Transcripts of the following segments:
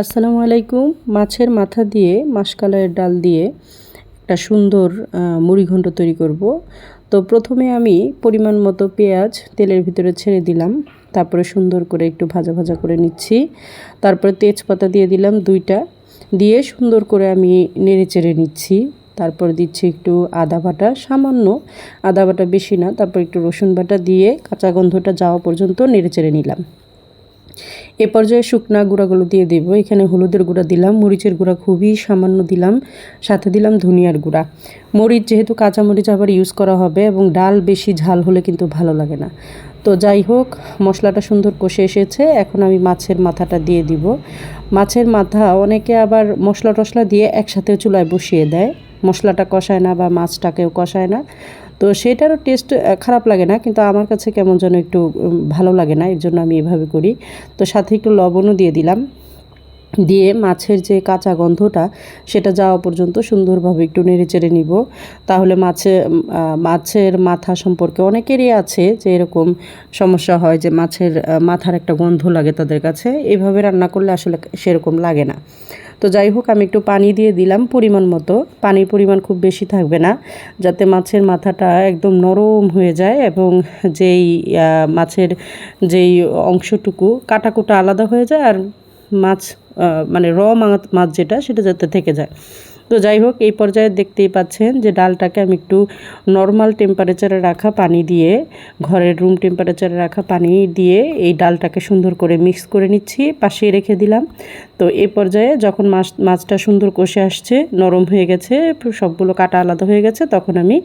আসসালামু আলাইকুম। মাছের মাথা দিয়ে মাসকালাইয়ের ডাল দিয়ে একটা সুন্দর মুড়িঘণ্ট তৈরি করব। তো প্রথমে আমি পরিমাণ মতো পেঁয়াজ তেলের ভিতরে ছেড়ে দিলাম। তারপরে সুন্দর করে একটু ভাজা ভাজা করে নিচ্ছি। তারপরে তেজপাতা দিয়ে দিলাম দুইটা। দিয়ে সুন্দর করে আমি নেড়ে চেড়ে নিচ্ছি। তারপর দিচ্ছি একটু আদা বাটা, সামান্য আদা বাটা বেশি না। তারপর একটু রসুন বাটা দিয়ে কাঁচা গন্ধটা যাওয়া পর্যন্ত নেড়ে চেড়ে নিলাম। এ পর্যায়ে শুকনা গুঁড়াগুলো দিয়ে দেবো। এখানে হলুদের গুঁড়া দিলাম, মরিচের গুঁড়া খুবই সামান্য দিলাম, সাথে দিলাম ধনিয়ার গুঁড়া। মরিচ যেহেতু কাঁচা মরিচ আবার ইউজ করা হবে এবং ডাল বেশি ঝাল হলে কিন্তু ভালো লাগে না। তো যাই হোক, মশলাটা সুন্দর কষে এসেছে, এখন আমি মাছের মাথাটা দিয়ে দিব। মাছের মাথা অনেকে আবার মশলা টশলা দিয়ে একসাথে চুলায় বসিয়ে দেয়। মশলাটা কষায় না বা মাছটাকেও কষায় না। তো সেটারও টেস্ট খারাপ লাগে না, কিন্তু আমার কাছে কেমন যেন একটু ভালো লাগে না, এর জন্য আমি এভাবে করি। তো সাথে একটু লবণও দিয়ে দিলাম। দিয়ে মাছের যে কাঁচা গন্ধটা, সেটা যাওয়া পর্যন্ত সুন্দরভাবে একটু নেড়ে চেড়ে নিব। তাহলে মাছে মাছের মাথা সম্পর্কে অনেকেরই আছে যে এরকম সমস্যা হয় যে মাছের মাথার একটা গন্ধ লাগে তাদের কাছে। এভাবে রান্না করলে আসলে সেরকম লাগে না। তো যাই হোক, আমি একটু পানি দিয়ে দিলাম পরিমাণ মতো। পানির পরিমাণ খুব বেশি থাকবে না, যাতে মাছের মাথাটা একদম নরম হয়ে যায় এবং যেই মাছের যেই অংশটুকু কাটাকুটা আলাদা হয়ে যায় আর মাছ মানে র মাছ যেটা সেটা যাতে থেকে যায়। তো যাই হোক, এই পর্যায়ে দেখতেই পাচ্ছেন যে ডালটাকে আমি একটু নর্মাল টেম্পারেচারে রাখা পানি দিয়ে, ঘরের রুম টেম্পারেচারে রাখা পানি দিয়ে এই ডালটাকে সুন্দর করে মিক্স করে নিচ্ছি, পাশে রেখে দিলাম। তো এই পর্যায়ে যখন মাছ, মাছটা সুন্দর কষে আসছে, নরম হয়ে গেছে, সবগুলো কাটা আলাদা হয়ে গেছে, তখন আমি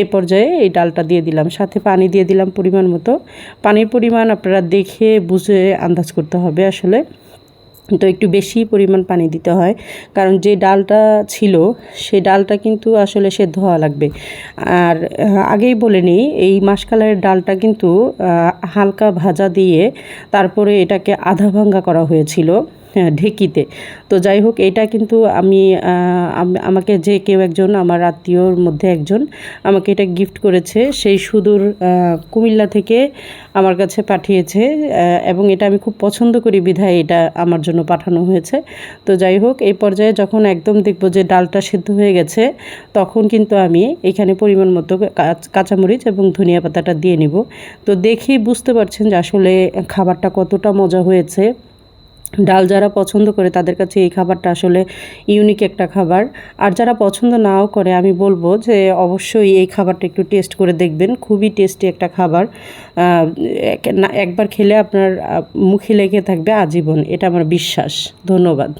এই পর্যায়ে এই ডালটা দিয়ে দিলাম। সাথে পানি দিয়ে দিলাম পরিমাণ মতো। পানির পরিমাণ আপনারা দেখে, বুঝে, আন্দাজ করতে হবে আসলে। তো একটু বেশি পরিমাণ পানি দিতে হয়। কারণ যে ডালটা ছিল সে ডালটা কিন্তু আসলে সেদ্ধ হওয়া লাগবে। আর আগেই বলে নিই এই মাসকালের ডালটা কিন্তু হালকা ভাজা দিয়ে তারপরে এটাকে আধা ভাঙ্গা করা হয়েছিল। হ্যাঁ, ঢেকিতে। তো যাই হোক এটা কিন্তু আমি আমাকে যে কেউ একজন, আমার আত্মীয়র মধ্যে একজন, আমাকে এটা গিফট করেছে। সেই সুদূর কুমিল্লা থেকে আমার কাছে পাঠিয়েছে এবং এটা আমি খুব পছন্দ করি বিধায় এটা আমার জন্য পাঠানো হয়েছে। তো যাই হোক এই পর্যায়ে যখন একদম দেখব যে ডালটা সিদ্ধ হয়ে গেছে, তখন কিন্তু আমি এখানে পরিমাণ মতো কাঁচামরিচ এবং ধনিয়া পাতাটা দিয়ে নিব। তো দেখেই বুঝতে পারছেন যে আসলে খাবারটা কতটা মজা হয়েছে। ডাল যারা পছন্দ করে তাদের কাছে এই খাবারটা আসলে ইউনিক একটা খাবার। আর যারা পছন্দ নাও করে, আমি বলব যে অবশ্যই এই খাবারটা একটু টেস্ট করে দেখবেন। খুবই টেস্টি একটা খাবার। একবার খেলে আপনার মুখে লেগে থাকবে আজীবন। এটা আমার বিশ্বাস। ধন্যবাদ।